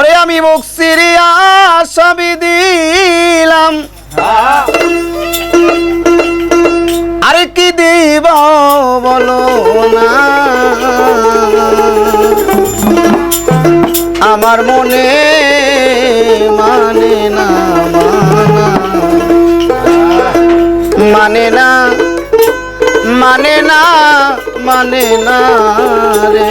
ওরে আমি মুখ সিরিয়া সবই দিলাম আর কি দিব বলো না। আমার মনে মানে না মানে না মানে না মানে না রে।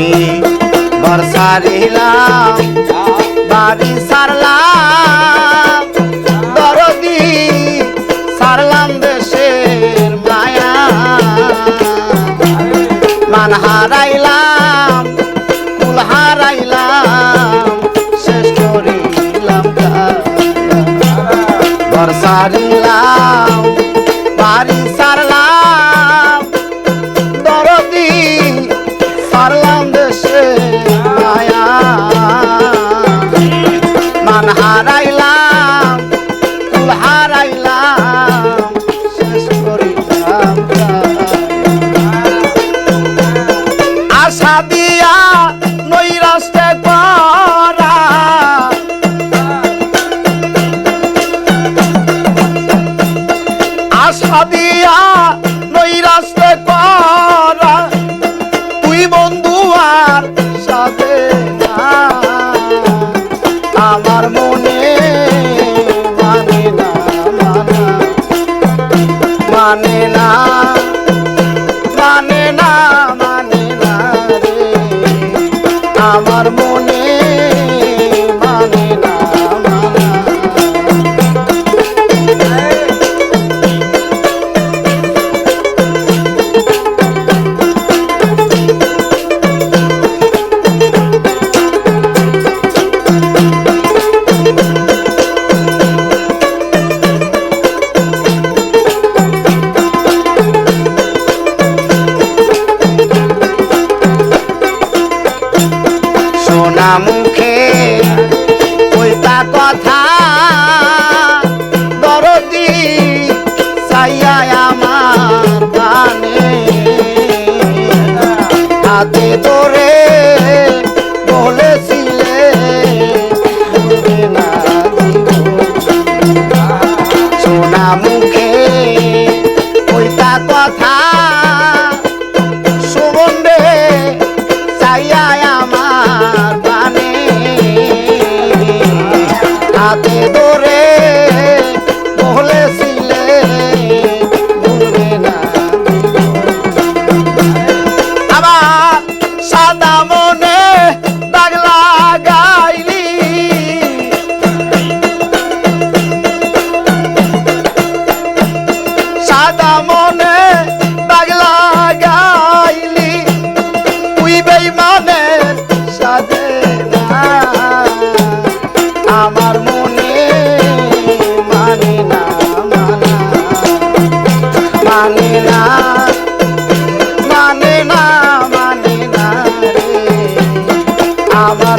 আমি ঘর সারিলাম, বাড়ি সারলাম, দরদি সারলাম দেশের মায়া। মান হারাইলাম, কুল হারাইলাম, শেষ করিলাম ঘর সারিলাম, বাড়ি আশা দিয়া নৈরাষ্টে করা। আশা দিয়া নৈরাষ্টে করা। তুই বন্ধু আর সাথে আমার মনে মানে না। মানে না মানে না। মুখে কইতা কথা। দরদি সাইয়া আমার বানে হাতে মানে না মানে না রে। আমার